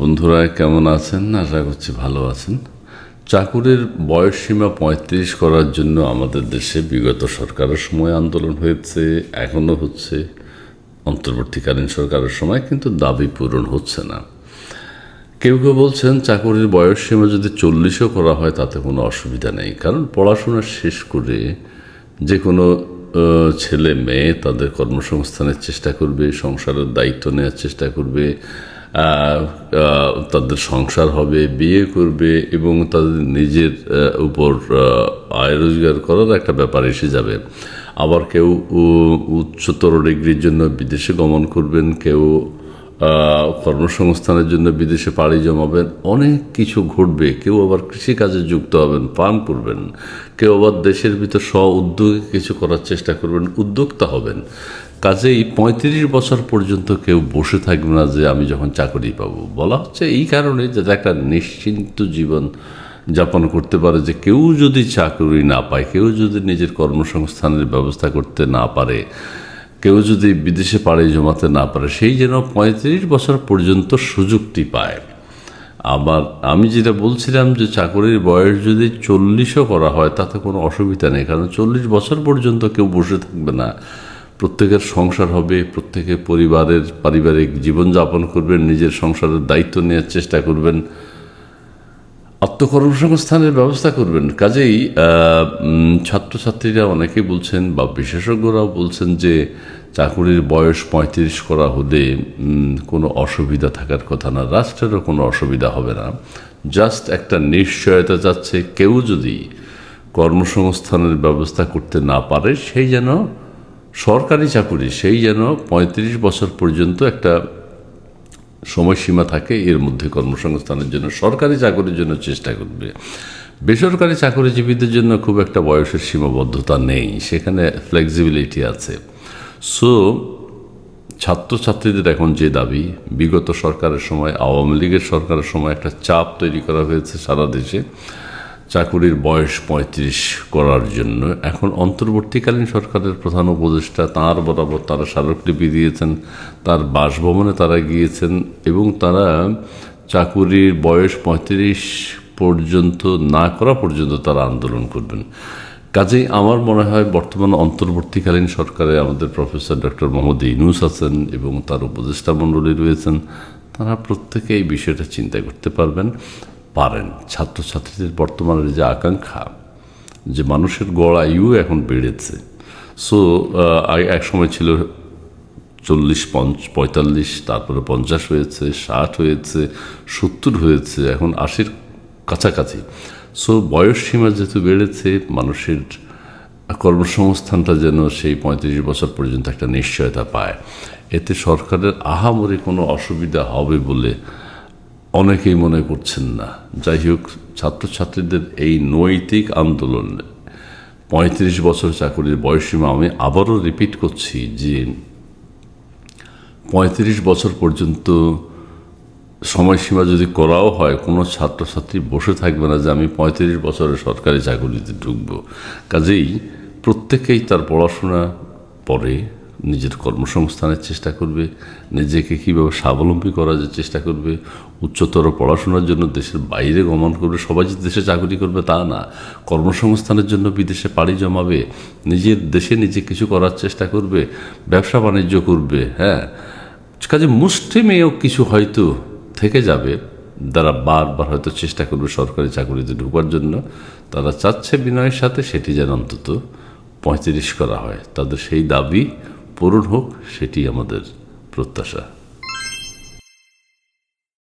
বন্ধুরা, কেমন আছেন? আশা করছি ভালো আছেন। চাকুরির বয়স সীমা পঁয়ত্রিশ করার জন্য আমাদের দেশে বিগত সরকারের সময় আন্দোলন হয়েছে, এখনও হচ্ছে, অন্তর্বর্তীকালীন সরকারের সময় কিন্তু দাবি পূরণ হচ্ছে না। কেউ কেউ বলছেন চাকুরির বয়স সীমা যদি চল্লিশও করা হয় তাতে কোনো অসুবিধা নেই, কারণ পড়াশোনা শেষ করে যে কোনো ছেলে মেয়ে তাদের কর্মসংস্থানের চেষ্টা করবে, সংসারের দায়িত্ব নেওয়ার চেষ্টা করবে তাদের সংসার হবে, বিয়ে করবে এবং তাদের নিজের উপর আয় রোজগার করার একটা ব্যাপার এসে যাবে। আবার কেউ উচ্চতর ডিগ্রির জন্য বিদেশে গমন করবেন, কেউ কর্মসংস্থানের জন্য বিদেশে পাড়ি জমাবেন, অনেক কিছু ঘটবে। কেউ আবার কৃষিকাজে যুক্ত হবেন, পান করবেন। কেউ আবার দেশের ভিতর স্ব উদ্যোগে কিছু করার চেষ্টা করবেন, উদ্যোক্তা হবেন। কাজেই পঁয়ত্রিশ বছর পর্যন্ত কেউ বসে থাকবে না যে আমি যখন চাকরি পাবো। বলা হচ্ছে এই কারণে যাতে একটা নিশ্চিন্ত জীবন যাপন করতে পারে যে কেউ যদি চাকরি না পায়, কেউ যদি নিজের কর্মসংস্থানের ব্যবস্থা করতে না পারে কেউ যদি বিদেশে পাড়ি জমাতে না পারে, সেই যেন পঁয়ত্রিশ বছর পর্যন্ত সুযোগটি পায়। আবার আমি যেটা বলছিলাম যে চাকরির বয়স যদি চল্লিশও করা হয়, তাতে কোনো অসুবিধা নেই, কারণ চল্লিশ বছর পর্যন্ত কেউ বসে থাকবে না। প্রত্যেকের সংসার হবে, প্রত্যেকে পরিবারের পারিবারিক জীবনযাপন করবেন, নিজের সংসারের দায়িত্ব নেওয়ার চেষ্টা করবেন, আত্মকর্মসংস্থানের ব্যবস্থা করবেন। কাজেই ছাত্রছাত্রীরা অনেকেই বলছেন বা বিশেষজ্ঞরাও বলছেন যে চাকুরির বয়স পঁয়ত্রিশ করা হলে কোনো অসুবিধা থাকার কথা না। রাষ্ট্রেরও কোনো অসুবিধা হবে না। জাস্ট একটা নিশ্চয়তা যাচ্ছে, কেউ যদি কর্মসংস্থানের ব্যবস্থা করতে না পারে, সেই যেন সরকারি চাকুরি, সেই যেন পঁয়ত্রিশ বছর পর্যন্ত একটা সময়সীমা থাকে, এর মধ্যে কর্মসংস্থানের জন্য, সরকারি চাকরির জন্য চেষ্টা করবে। বেসরকারি চাকরিজীবীদের জন্য খুব একটা বয়সের সীমাবদ্ধতা নেই, সেখানে ফ্লেক্সিবিলিটি আছে। সো ছাত্রছাত্রীদের এখন যে দাবি, বিগত সরকারের সময়, আওয়ামী লীগের সরকারের সময় একটা চাপ তৈরি করা হয়েছে সারা দেশে। চাকুরির বয়স পঁয়ত্রিশ করার জন্য। এখন অন্তর্বর্তীকালীন সরকারের প্রধান উপদেষ্টা, তাঁর বরাবর তারা স্মারকলিপি দিয়েছেন, তার বাসভবনে তারা গিয়েছেন এবং তারা চাকুরির বয়স পঁয়ত্রিশ পর্যন্ত না করা পর্যন্ত তারা আন্দোলন করবেন। কাজেই আমার মনে হয় বর্তমান অন্তর্বর্তীকালীন সরকারে আমাদের প্রফেসর ডক্টর মোহাম্মদ ইনুস আছেন এবং তার উপদেষ্টা মণ্ডলী রয়েছেন, তারা প্রত্যেকে এই বিষয়টা চিন্তা করতে পারবেন, পারেন। ছাত্রছাত্রীদের বর্তমানের যে আকাঙ্ক্ষা, যে মানুষের গড় আয়ু এখন বেড়েছে। সো এক সময় ছিল চল্লিশ, পঞ্চ, পঁয়তাল্লিশ, তারপরে পঞ্চাশ হয়েছে, ষাট হয়েছে, সত্তর হয়েছে, এখন আশির কাছাকাছি। সো বয়স সীমা যেহেতু বেড়েছে, মানুষের কর্মসংস্থানটা যেন সেই পঁয়ত্রিশ বছর পর্যন্ত একটা নিশ্চয়তা পায়। এতে সরকারের আহামরি কোনো অসুবিধা হবে বলে অনেকেই মনে করছেন না। যাই হোক, ছাত্রছাত্রীদের এই নৈতিক আন্দোলন, পঁয়ত্রিশ বছর চাকরির বয়সীমা আমি আবারও রিপিট করছি যে পঁয়ত্রিশ বছর পর্যন্ত সময়সীমা যদি করাও হয়, কোনো ছাত্রছাত্রী বসে থাকবে না যে আমি পঁয়ত্রিশ বছরের সরকারি চাকরিতে ঢুকবো। কাজেই প্রত্যেকেই তার পড়াশোনা পরে নিজের কর্মসংস্থানের চেষ্টা করবে, নিজেকে কীভাবে স্বাবলম্বী করার চেষ্টা করবে, উচ্চতর পড়াশোনার জন্য দেশের বাইরে গমন করবে, সবাই যে দেশে চাকরি করবে তা না। কর্মসংস্থানের জন্য বিদেশে পাড়ি জমাবে, নিজের দেশে নিজে কিছু করার চেষ্টা করবে, ব্যবসা বাণিজ্য করবে হ্যাঁ। কাজে মুষ্টিমেয় কিছু হয়তো থেকে যাবে যারা বারবার হয়তো চেষ্টা করবে সরকারি চাকরিতে ঢোকার জন্য, তারা চাচ্ছে বিনয়ের সাথে সেটি যেন অন্তত পঁয়ত্রিশ করা হয়। তাদের সেই দাবি পূরণ হোক, সেটি আমাদের প্রত্যাশা।